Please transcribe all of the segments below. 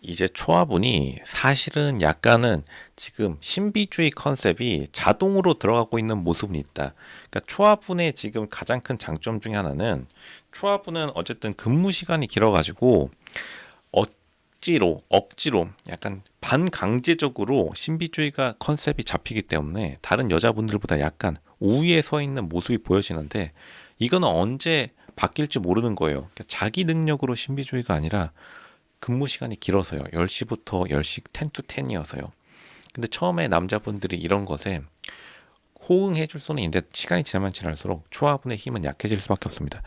이제 초화분이 사실은 약간은 지금 신비주의 컨셉이 자동으로 들어가고 있는 모습은 있다. 그러니까 초화분의 지금 가장 큰 장점 중에 하나는 초화분은 어쨌든 근무 시간이 길어가지고 억지로 억지로 약간 반강제적으로 신비주의가 컨셉이 잡히기 때문에 다른 여자분들보다 약간 우위에 서 있는 모습이 보여지는데 이거는 언제 바뀔지 모르는 거예요. 그러니까 자기 능력으로 신비주의가 아니라 근무 시간이 길어서요. 10시부터 10시 10 to 10이어서요. 근데 처음에 남자분들이 이런 것에 호응해 줄 수는 있는데 시간이 지나면 지날수록 초화분의 힘은 약해질 수밖에 없습니다.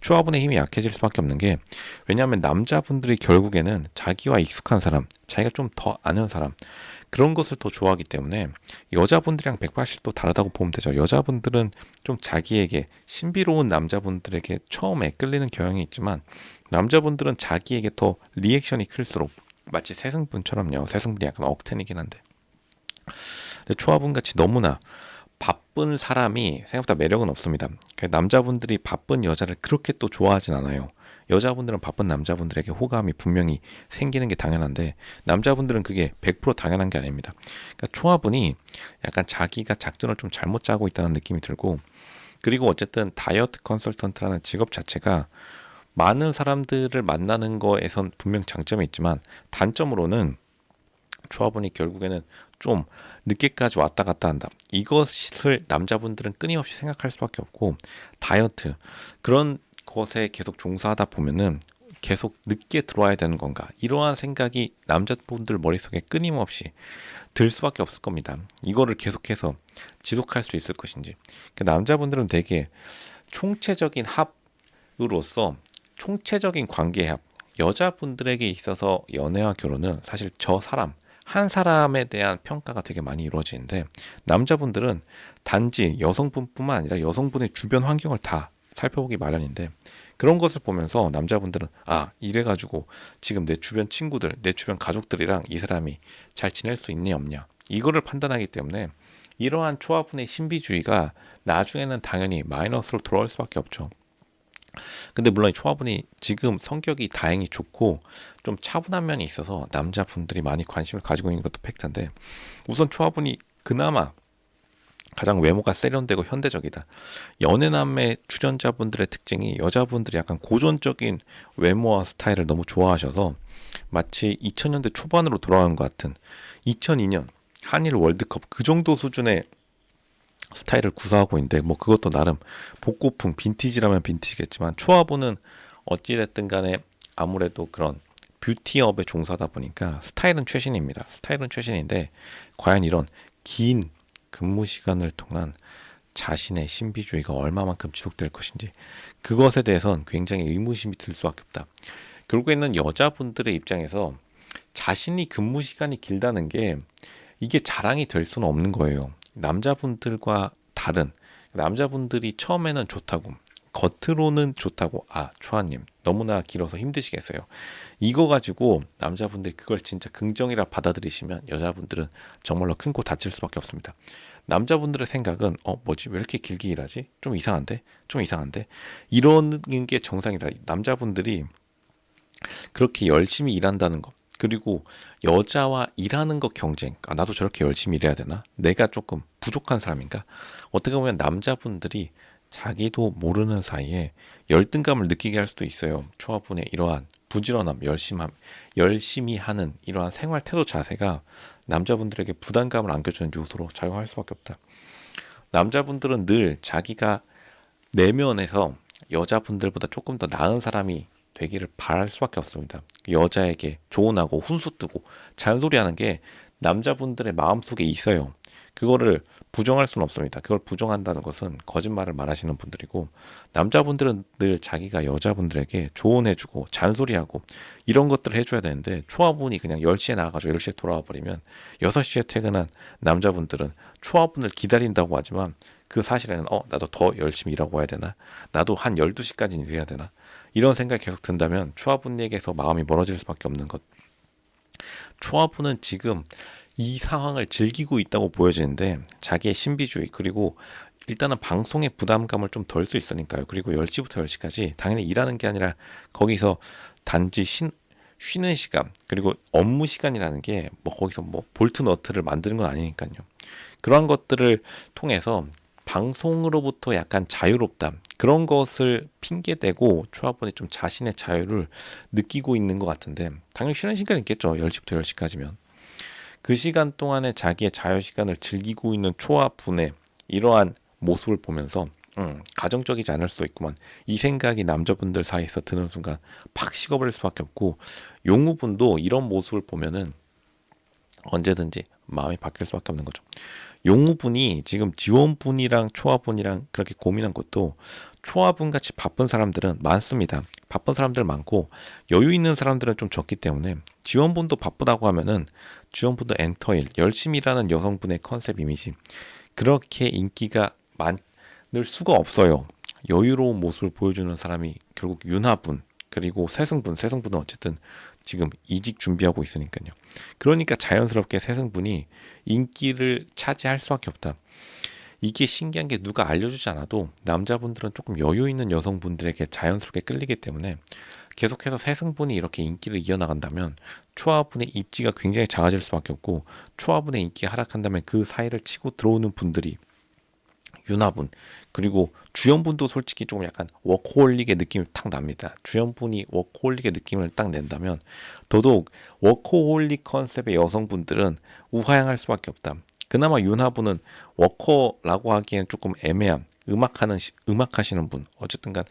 초화분의 힘이 약해질 수밖에 없는 게 왜냐하면 남자분들이 결국에는 자기와 익숙한 사람, 자기가 좀 더 아는 사람 그런 것을 더 좋아하기 때문에 여자분들이랑 180도 다르다고 보면 되죠. 여자분들은 좀 자기에게 신비로운 남자분들에게 처음에 끌리는 경향이 있지만 남자분들은 자기에게 더 리액션이 클수록 마치 새승분처럼요. 새승분이 약간 억텐이긴 한데 근데 초화분 같이 너무나 바쁜 사람이 생각보다 매력은 없습니다. 그러니까 남자분들이 바쁜 여자를 그렇게 또 좋아하진 않아요. 여자분들은 바쁜 남자분들에게 호감이 분명히 생기는 게 당연한데 남자분들은 그게 100% 당연한 게 아닙니다. 그러니까 초화분이 약간 자기가 작전을 좀 잘못 짜고 있다는 느낌이 들고 그리고 어쨌든 다이어트 컨설턴트라는 직업 자체가 많은 사람들을 만나는 거에선 분명 장점이 있지만 단점으로는 조합원이 결국에는 좀 늦게까지 왔다 갔다 한다. 이것을 남자분들은 끊임없이 생각할 수밖에 없고 다이어트 그런 것에 계속 종사하다 보면은 계속 늦게 들어와야 되는 건가 이러한 생각이 남자분들 머릿속에 끊임없이 들 수밖에 없을 겁니다. 이거를 계속해서 지속할 수 있을 것인지 그 남자분들은 되게 총체적인 합으로서 총체적인 관계합 여자분들에게 있어서 연애와 결혼은 사실 저 사람 한 사람에 대한 평가가 되게 많이 이루어지는데 남자분들은 단지 여성분뿐만 아니라 여성분의 주변 환경을 다 살펴보기 마련인데 그런 것을 보면서 남자분들은 아 이래가지고 지금 내 주변 친구들 내 주변 가족들이랑 이 사람이 잘 지낼 수 있니 없냐 이거를 판단하기 때문에 이러한 초화분의 신비주의가 나중에는 당연히 마이너스로 돌아올 수밖에 없죠. 근데 물론 이 초화분이 지금 성격이 다행히 좋고 좀 차분한 면이 있어서 남자분들이 많이 관심을 가지고 있는 것도 팩트인데 우선 초화분이 그나마 가장 외모가 세련되고 현대적이다. 연애남매 출연자분들의 특징이 여자분들이 약간 고전적인 외모와 스타일을 너무 좋아하셔서 마치 2000년대 초반으로 돌아간 것 같은 2002년 한일 월드컵 그 정도 수준의 스타일을 구사하고 있는데 뭐 그것도 나름 복고풍 빈티지라면 빈티지겠지만 초화보는 어찌됐든 간에 아무래도 그런 뷰티업에 종사하다 보니까 스타일은 최신입니다. 스타일은 최신인데 과연 이런 긴 근무 시간을 통한 자신의 신비주의가 얼마만큼 지속될 것인지 그것에 대해선 굉장히 의무심이 들 수밖에 없다. 결국에는 여자분들의 입장에서 자신이 근무 시간이 길다는 게 이게 자랑이 될 수는 없는 거예요. 남자분들과 다른 남자분들이 처음에는 좋다고 겉으로는 좋다고 아 초아님 너무나 길어서 힘드시겠어요. 이거 가지고 남자분들이 그걸 진짜 긍정이라 받아들이시면 여자분들은 정말로 큰 코 다칠 수밖에 없습니다. 남자분들의 생각은 어 뭐지? 왜 이렇게 길게 일하지? 좀 이상한데? 좀 이상한데? 이러는 게 정상이다. 남자분들이 그렇게 열심히 일한다는 것 그리고 여자와 일하는 것 경쟁. 아, 나도 저렇게 열심히 일해야 되나? 내가 조금 부족한 사람인가? 어떻게 보면 남자분들이 자기도 모르는 사이에 열등감을 느끼게 할 수도 있어요. 초합분의 이러한 부지런함, 열심함, 열심히 하는 이러한 생활 태도 자세가 남자분들에게 부담감을 안겨주는 요소로 작용할 수밖에 없다. 남자분들은 늘 자기가 내면에서 여자분들보다 조금 더 나은 사람이 되기를 바랄 수밖에 없습니다. 여자에게 조언하고 훈수 뜨고 잔소리하는 게 남자분들의 마음속에 있어요. 그거를 부정할 수는 없습니다. 그걸 부정한다는 것은 거짓말을 말하시는 분들이고 남자분들은 늘 자기가 여자분들에게 조언해주고 잔소리하고 이런 것들을 해줘야 되는데 초아분이 그냥 10시에 나가가지고 10시에 돌아와 버리면 6시에 퇴근한 남자분들은 초아분을 기다린다고 하지만 그 사실에는 어 나도 더 열심히 일하고 와야 되나 나도 한 12시까지 일해야 되나 이런 생각이 계속 든다면 초아분에게서 마음이 멀어질 수밖에 없는 것. 초아분은 지금 이 상황을 즐기고 있다고 보여지는데 자기의 신비주의 그리고 일단은 방송의 부담감을 좀 덜 수 있으니까요. 그리고 10시부터 10시까지 당연히 일하는 게 아니라 거기서 단지 신, 쉬는 시간 그리고 업무 시간이라는 게 뭐 거기서 뭐 볼트 너트를 만드는 건 아니니까요. 그러한 것들을 통해서 방송으로부터 약간 자유롭다 그런 것을 핑계 대고 초합원이 좀 자신의 자유를 느끼고 있는 것 같은데 당연히 쉬는 시간 있겠죠. 10시부터 10시까지면. 그 시간 동안에 자기의 자유 시간을 즐기고 있는 초합분의 이러한 모습을 보면서 음, 가정적이지 않을 수도 있구만. 이 생각이 남자분들 사이에서 드는 순간 팍 식어버릴 수밖에 없고 용우분도 이런 모습을 보면은 언제든지 마음이 바뀔 수밖에 없는 거죠. 용우분이 지금 지원분이랑 초합분이랑 그렇게 고민한 것도 초합분 같이 바쁜 사람들은 많습니다. 바쁜 사람들 많고 여유 있는 사람들은 좀 적기 때문에 지원분도 바쁘다고 하면은 지원분도 엔터일 열심히 일하는 여성분의 컨셉 이미지 그렇게 인기가 많을 수가 없어요. 여유로운 모습을 보여주는 사람이 결국 윤하분 그리고 세승분 세승분은 어쨌든 지금 이직 준비하고 있으니까요. 그러니까 자연스럽게 세승분이 인기를 차지할 수밖에 없다. 이게 신기한 게 누가 알려주지 않아도 남자분들은 조금 여유 있는 여성분들에게 자연스럽게 끌리기 때문에 계속해서 세승분이 이렇게 인기를 이어나간다면 초아분의 입지가 굉장히 작아질 수밖에 없고 초아분의 인기가 하락한다면 그 사이를 치고 들어오는 분들이 윤하분 그리고 주연분도 솔직히 조금 약간 워커홀릭의 느낌이 탁 납니다. 주연분이 워커홀릭의 느낌을 딱 낸다면 더더욱 워커홀릭 컨셉의 여성분들은 우하향할 수밖에 없다. 그나마 윤하분은 워커라고 하기엔 조금 애매한 음악하는 시- 음악하시는 분 어쨌든간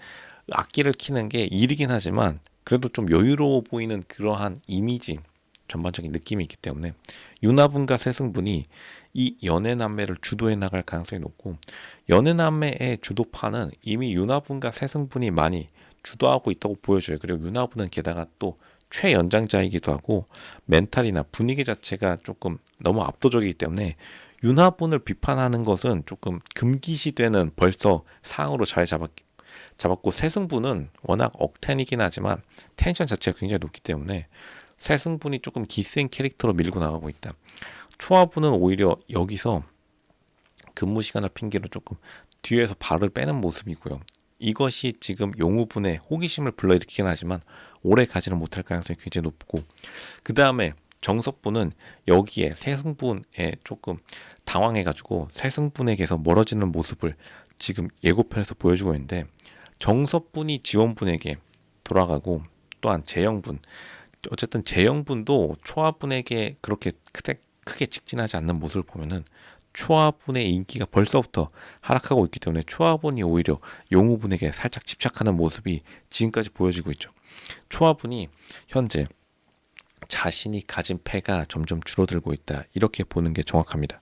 악기를 키는 게 일이긴 하지만 그래도 좀 여유로워 보이는 그러한 이미지 전반적인 느낌이 있기 때문에 윤하분과 세승분이 이 연애남매를 주도해 나갈 가능성이 높고 연애남매의 주도파는 이미 윤하분과 세승분이 많이 주도하고 있다고 보여줘요. 그리고 윤하분은 게다가 또 최연장자이기도 하고 멘탈이나 분위기 자체가 조금 너무 압도적이기 때문에 윤하분을 비판하는 것은 조금 금기시되는 벌써 상으로 잘 잡았, 잡았고 세승분은 워낙 억텐이긴 하지만 텐션 자체가 굉장히 높기 때문에 세승분이 조금 기센 캐릭터로 밀고 나가고 있다. 초아분은 오히려 여기서 근무 시간을 핑계로 조금 뒤에서 발을 빼는 모습이고요. 이것이 지금 용우분의 호기심을 불러일으키긴 하지만 오래 가지는 못할 가능성이 굉장히 높고 그 다음에 정석분은 여기에 세승분에 조금 당황해가지고 세승분에게서 멀어지는 모습을 지금 예고편에서 보여주고 있는데 정석분이 지원분에게 돌아가고 또한 재영분 어쨌든 재영분도 초아분에게 그렇게 크게, 크게 직진하지 않는 모습을 보면은 초아분의 인기가 벌써부터 하락하고 있기 때문에 초아분이 오히려 용우분에게 살짝 집착하는 모습이 지금까지 보여지고 있죠. 초아분이 현재 자신이 가진 패가 점점 줄어들고 있다. 이렇게 보는 게 정확합니다.